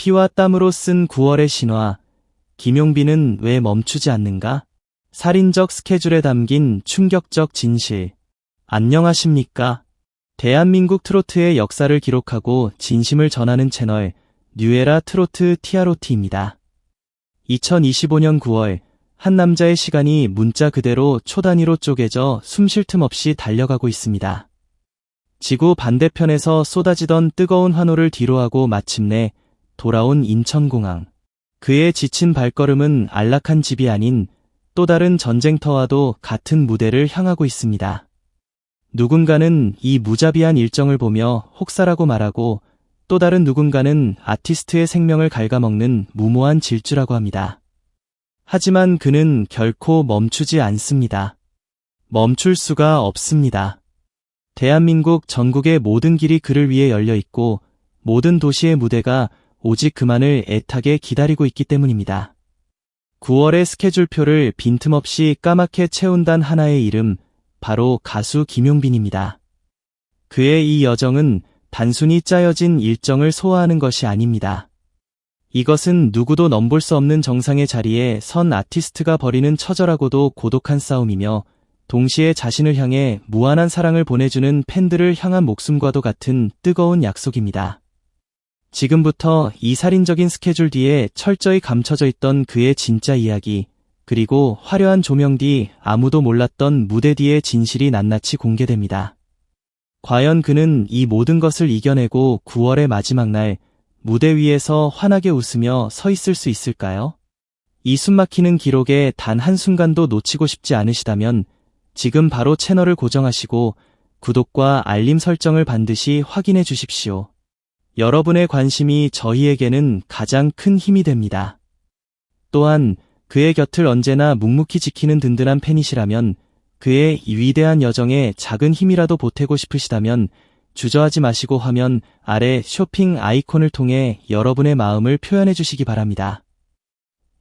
피와 땀으로 쓴 9월의 신화. 김용빈은 왜 멈추지 않는가? 살인적 스케줄에 담긴 충격적 진실. 안녕하십니까? 대한민국 트로트의 역사를 기록하고 진심을 전하는 채널 뉴에라 트로트 TROT입니다. 2025년 9월 한 남자의 시간이 문자 그대로 초 단위로 쪼개져 숨 쉴 틈 없이 달려가고 있습니다. 지구 반대편에서 쏟아지던 뜨거운 환호를 뒤로하고 마침내 돌아온 인천공항. 그의 지친 발걸음은 안락한 집이 아닌 또 다른 전쟁터와도 같은 무대를 향하고 있습니다. 누군가는 이 무자비한 일정을 보며 혹사라고 말하고 또 다른 누군가는 아티스트의 생명을 갉아먹는 무모한 질주라고 합니다. 하지만 그는 결코 멈추지 않습니다. 멈출 수가 없습니다. 대한민국 전국의 모든 길이 그를 위해 열려 있고 모든 도시의 무대가 오직 그만을 애타게 기다리고 있기 때문입니다. 9월의 스케줄표를 빈틈없이 까맣게 채운 단 하나의 이름, 바로 가수 김용빈입니다. 그의 이 여정은 단순히 짜여진 일정을 소화하는 것이 아닙니다. 이것은 누구도 넘볼 수 없는 정상의 자리에 선 아티스트가 벌이는 처절하고도 고독한 싸움이며 동시에 자신을 향해 무한한 사랑을 보내주는 팬들을 향한 목숨과도 같은 뜨거운 약속입니다. 지금부터 이 살인적인 스케줄 뒤에 철저히 감춰져 있던 그의 진짜 이야기, 그리고 화려한 조명 뒤 아무도 몰랐던 무대 뒤의 진실이 낱낱이 공개됩니다. 과연 그는 이 모든 것을 이겨내고 9월의 마지막 날 무대 위에서 환하게 웃으며 서 있을 수 있을까요? 이 숨막히는 기록에 단 한순간도 놓치고 싶지 않으시다면 지금 바로 채널을 고정하시고 구독과 알림 설정을 반드시 확인해 주십시오. 여러분의 관심이 저희에게는 가장 큰 힘이 됩니다. 또한 그의 곁을 언제나 묵묵히 지키는 든든한 팬이시라면 그의 위대한 여정에 작은 힘이라도 보태고 싶으시다면 주저하지 마시고 화면 아래 쇼핑 아이콘을 통해 여러분의 마음을 표현해 주시기 바랍니다.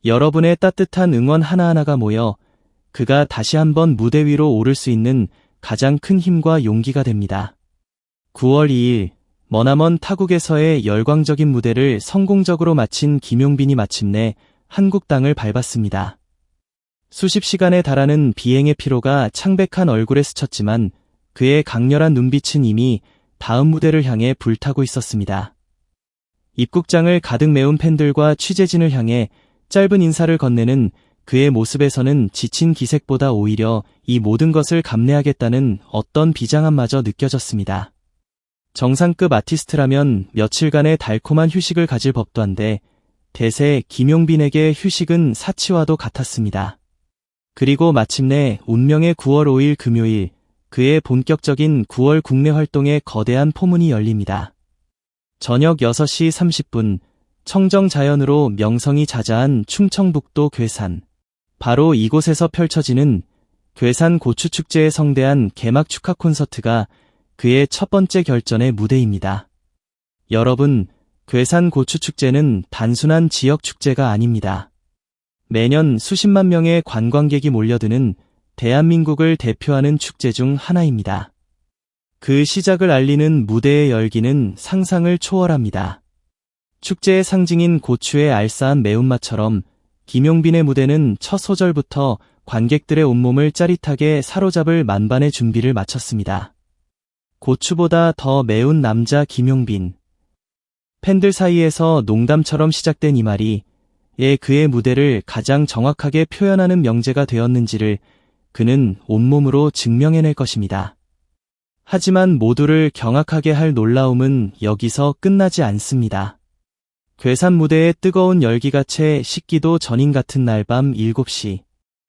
여러분의 따뜻한 응원 하나하나가 모여 그가 다시 한번 무대 위로 오를 수 있는 가장 큰 힘과 용기가 됩니다. 9월 2일 머나먼 타국에서의 열광적인 무대를 성공적으로 마친 김용빈이 마침내 한국 땅을 밟았습니다. 수십 시간에 달하는 비행의 피로가 창백한 얼굴에 스쳤지만 그의 강렬한 눈빛은 이미 다음 무대를 향해 불타고 있었습니다. 입국장을 가득 메운 팬들과 취재진을 향해 짧은 인사를 건네는 그의 모습에서는 지친 기색보다 오히려 이 모든 것을 감내하겠다는 어떤 비장함마저 느껴졌습니다. 정상급 아티스트라면 며칠간의 달콤한 휴식을 가질 법도 한데 대세 김용빈에게 휴식은 사치와도 같았습니다. 그리고 마침내 운명의 9월 5일 금요일 그의 본격적인 9월 국내 활동에 거대한 포문이 열립니다. 저녁 6시 30분 청정 자연으로 명성이 자자한 충청북도 괴산. 바로 이곳에서 펼쳐지는 괴산 고추축제의 성대한 개막 축하 콘서트가 그의 첫 번째 결전의 무대입니다. 여러분, 괴산 고추축제는 단순한 지역 축제가 아닙니다. 매년 수십만 명의 관광객이 몰려드는 대한민국을 대표하는 축제 중 하나입니다. 그 시작을 알리는 무대의 열기는 상상을 초월합니다. 축제의 상징인 고추의 알싸한 매운맛처럼 김용빈의 무대는 첫 소절부터 관객들의 온몸을 짜릿하게 사로잡을 만반의 준비를 마쳤습니다. 고추보다 더 매운 남자 김용빈. 팬들 사이에서 농담처럼 시작된 이 말이 예 그의 무대를 가장 정확하게 표현하는 명제가 되었는지를 그는 온몸으로 증명해낼 것입니다. 하지만 모두를 경악하게 할 놀라움은 여기서 끝나지 않습니다. 괴산 무대의 뜨거운 열기가 채 식기도 전인 같은 날 밤 7시.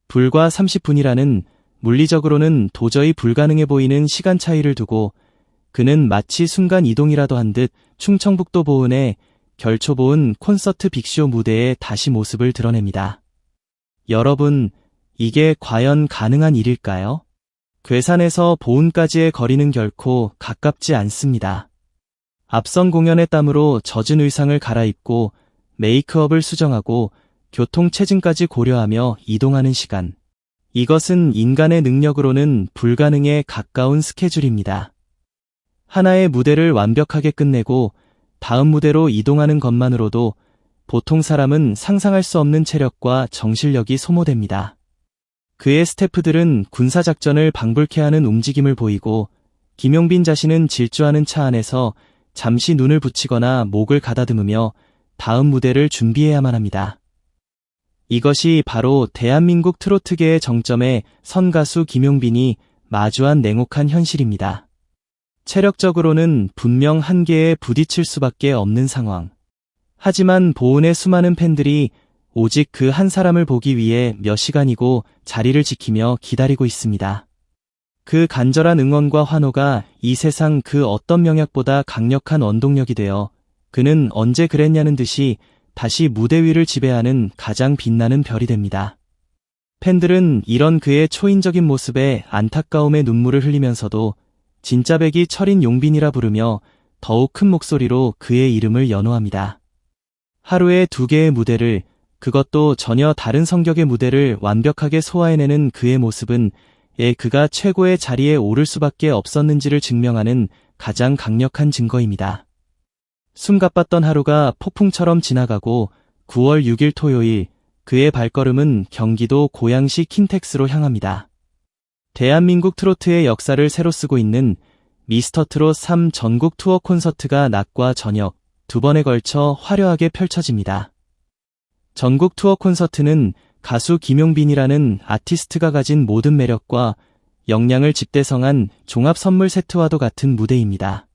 불과 30분이라는 물리적으로는 도저히 불가능해 보이는 시간 차이를 두고 그는 마치 순간 이동이라도 한 듯 충청북도 보은에 결초보은 콘서트 빅쇼 무대에 다시 모습을 드러냅니다. 여러분, 이게 과연 가능한 일일까요? 괴산에서 보은까지의 거리는 결코 가깝지 않습니다. 앞선 공연의 땀으로 젖은 의상을 갈아입고 메이크업을 수정하고 교통 체증까지 고려하며 이동하는 시간. 이것은 인간의 능력으로는 불가능에 가까운 스케줄입니다. 하나의 무대를 완벽하게 끝내고 다음 무대로 이동하는 것만으로도 보통 사람은 상상할 수 없는 체력과 정실력이 소모됩니다. 그의 스태프들은 군사작전을 방불케 하는 움직임을 보이고 김용빈 자신은 질주하는 차 안에서 잠시 눈을 붙이거나 목을 가다듬으며 다음 무대를 준비해야만 합니다. 이것이 바로 대한민국 트로트계의 정점에 선 가수 김용빈이 마주한 냉혹한 현실입니다. 체력적으로는 분명 한계에 부딪힐 수밖에 없는 상황. 하지만 보은의 수많은 팬들이 오직 그 한 사람을 보기 위해 몇 시간이고 자리를 지키며 기다리고 있습니다. 그 간절한 응원과 환호가 이 세상 그 어떤 명약보다 강력한 원동력이 되어 그는 언제 그랬냐는 듯이 다시 무대 위를 지배하는 가장 빛나는 별이 됩니다. 팬들은 이런 그의 초인적인 모습에 안타까움의 눈물을 흘리면서도 진짜 백이 철인 용빈이라 부르며 더욱 큰 목소리로 그의 이름을 연호합니다. 하루에 두 개의 무대를 그것도 전혀 다른 성격의 무대를 완벽하게 소화해내는 그의 모습은 예 그가 최고의 자리에 오를 수밖에 없었는지를 증명하는 가장 강력한 증거입니다. 숨가빴던 하루가 폭풍처럼 지나가고 9월 6일 토요일 그의 발걸음은 경기도 고양시 킨텍스로 향합니다. 대한민국 트로트의 역사를 새로 쓰고 있는 미스터 트롯 3 전국 투어 콘서트가 낮과 저녁 두 번에 걸쳐 화려하게 펼쳐집니다. 전국 투어 콘서트는 가수 김용빈이라는 아티스트가 가진 모든 매력과 역량을 집대성한 종합 선물 세트와도 같은 무대입니다.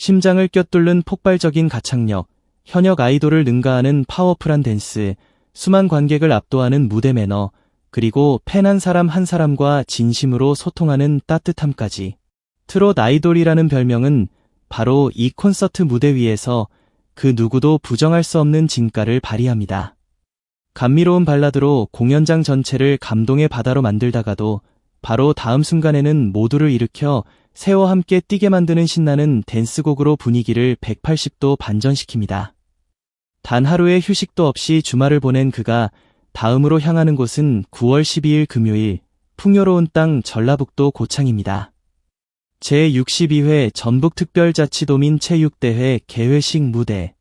심장을 꿰뚫는 폭발적인 가창력, 현역 아이돌을 능가하는 파워풀한 댄스, 수만 관객을 압도하는 무대 매너, 그리고 팬 한 사람 한 사람과 진심으로 소통하는 따뜻함까지. 트롯 아이돌이라는 별명은 바로 이 콘서트 무대 위에서 그 누구도 부정할 수 없는 진가를 발휘합니다. 감미로운 발라드로 공연장 전체를 감동의 바다로 만들다가도 바로 다음 순간에는 모두를 일으켜 새와 함께 뛰게 만드는 신나는 댄스곡으로 분위기를 180도 반전시킵니다. 단 하루의 휴식도 없이 주말을 보낸 그가 다음으로 향하는 곳은 9월 12일 금요일 풍요로운 땅 전라북도 고창입니다. 제62회 전북특별자치도민 체육대회 개회식 무대.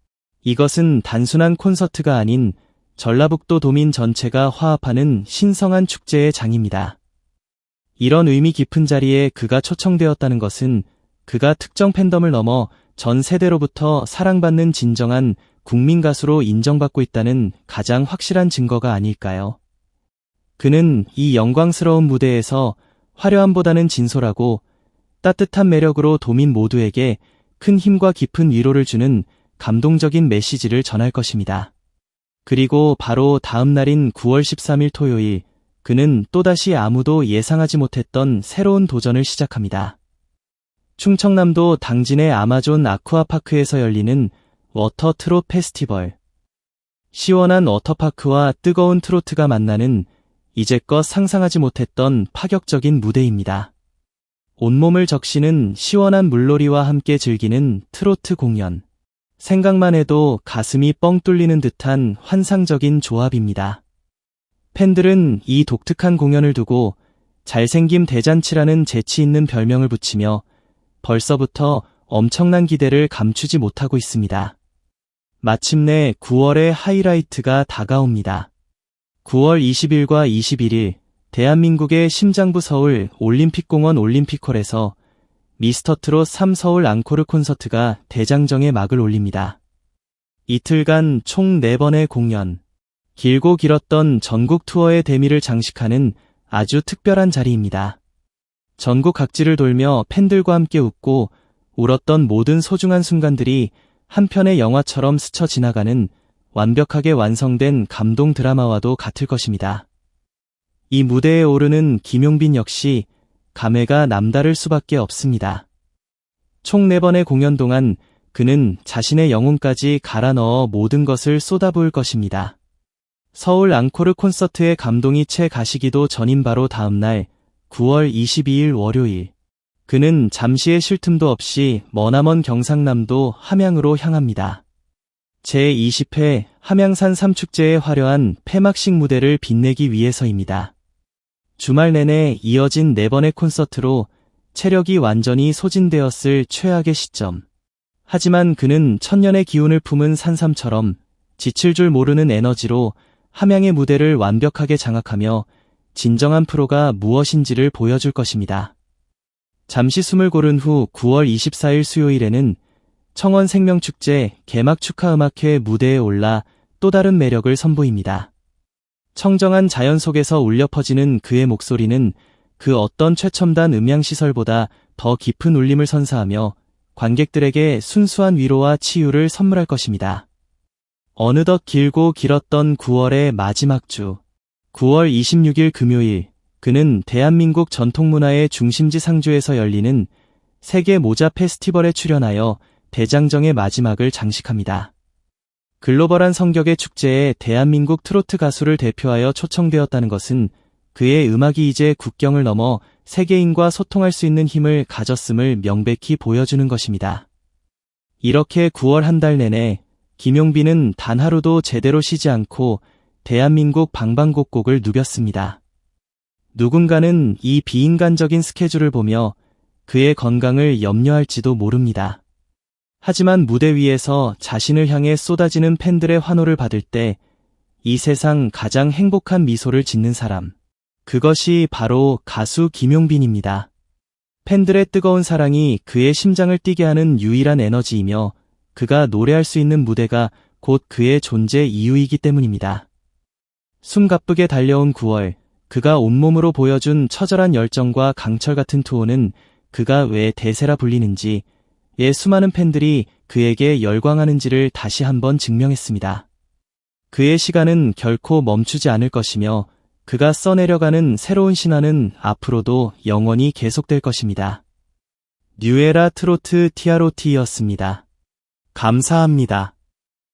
이것은 단순한 콘서트가 아닌 전라북도 도민 전체가 화합하는 신성한 축제의 장입니다. 이런 의미 깊은 자리에 그가 초청되었다는 것은 그가 특정 팬덤을 넘어 전 세대로부터 사랑받는 진정한 국민 가수로 인정받고 있다는 가장 확실한 증거가 아닐까요? 그는 이 영광스러운 무대에서 화려함보다는 진솔하고 따뜻한 매력으로 도민 모두에게 큰 힘과 깊은 위로를 주는 감동적인 메시지를 전할 것입니다. 그리고 바로 다음 날인 9월 13일 토요일 그는 또다시 아무도 예상하지 못했던 새로운 도전을 시작합니다. 충청남도 당진의 아마존 아쿠아파크에서 열리는 워터 트롯 페스티벌. 시원한 워터파크와 뜨거운 트로트가 만나는 이제껏 상상하지 못했던 파격적인 무대입니다. 온몸을 적시는 시원한 물놀이와 함께 즐기는 트로트 공연. 생각만 해도 가슴이 뻥 뚫리는 듯한 환상적인 조합입니다. 팬들은 이 독특한 공연을 두고 잘생김 대잔치라는 재치 있는 별명을 붙이며 벌써부터 엄청난 기대를 감추지 못하고 있습니다. 마침내 9월의 하이라이트가 다가옵니다. 9월 20일과 21일 대한민국의 심장부 서울 올림픽공원 올림픽홀에서 미스터트롯 3 서울 앙코르 콘서트가 대장정에 막을 올립니다. 이틀간 총 4번의 공연, 길고 길었던 전국 투어의 대미를 장식하는 아주 특별한 자리입니다. 전국 각지를 돌며 팬들과 함께 웃고 울었던 모든 소중한 순간들이 한 편의 영화처럼 스쳐 지나가는 완벽하게 완성된 감동 드라마와도 같을 것입니다. 이 무대에 오르는 김용빈 역시 감회가 남다를 수밖에 없습니다. 총 4번의 공연 동안 그는 자신의 영혼까지 갈아 넣어 모든 것을 쏟아부을 것입니다. 서울 앙코르 콘서트의 감동이 채 가시기도 전인 바로 다음날 9월 22일 월요일 그는 잠시의 쉴 틈도 없이 머나먼 경상남도 함양으로 향합니다. 제20회 함양산 삼축제의 화려한 폐막식 무대를 빛내기 위해서입니다. 주말 내내 이어진 4번의 콘서트로 체력이 완전히 소진되었을 최악의 시점. 하지만 그는 천년의 기운을 품은 산삼처럼 지칠 줄 모르는 에너지로 함양의 무대를 완벽하게 장악하며 진정한 프로가 무엇인지를 보여줄 것입니다. 잠시 숨을 고른 후 9월 24일 수요일에는 청원 생명축제 개막 축하 음악회 무대에 올라 또 다른 매력을 선보입니다. 청정한 자연 속에서 울려 퍼지는 그의 목소리는 그 어떤 최첨단 음향시설보다 더 깊은 울림을 선사하며 관객들에게 순수한 위로와 치유를 선물할 것입니다. 어느덧 길고 길었던 9월의 마지막 주. 9월 26일 금요일, 그는 대한민국 전통문화의 중심지 상주에서 열리는 세계 모자 페스티벌에 출연하여 대장정의 마지막을 장식합니다. 글로벌한 성격의 축제에 대한민국 트로트 가수를 대표하여 초청되었다는 것은 그의 음악이 이제 국경을 넘어 세계인과 소통할 수 있는 힘을 가졌음을 명백히 보여주는 것입니다. 이렇게 9월 한 달 내내 김용빈은 단 하루도 제대로 쉬지 않고 대한민국 방방곡곡을 누볐습니다. 누군가는 이 비인간적인 스케줄을 보며 그의 건강을 염려할지도 모릅니다. 하지만 무대 위에서 자신을 향해 쏟아지는 팬들의 환호를 받을 때 이 세상 가장 행복한 미소를 짓는 사람. 그것이 바로 가수 김용빈입니다. 팬들의 뜨거운 사랑이 그의 심장을 뛰게 하는 유일한 에너지이며 그가 노래할 수 있는 무대가 곧 그의 존재 이유이기 때문입니다. 숨가쁘게 달려온 9월, 그가 온몸으로 보여준 처절한 열정과 강철 같은 투혼은 그가 왜 대세라 불리는지, 예 수많은 팬들이 그에게 열광하는지를 다시 한번 증명했습니다. 그의 시간은 결코 멈추지 않을 것이며 그가 써내려가는 새로운 신화는 앞으로도 영원히 계속될 것입니다. 뉴에라 트로트 TROT였습니다. 감사합니다.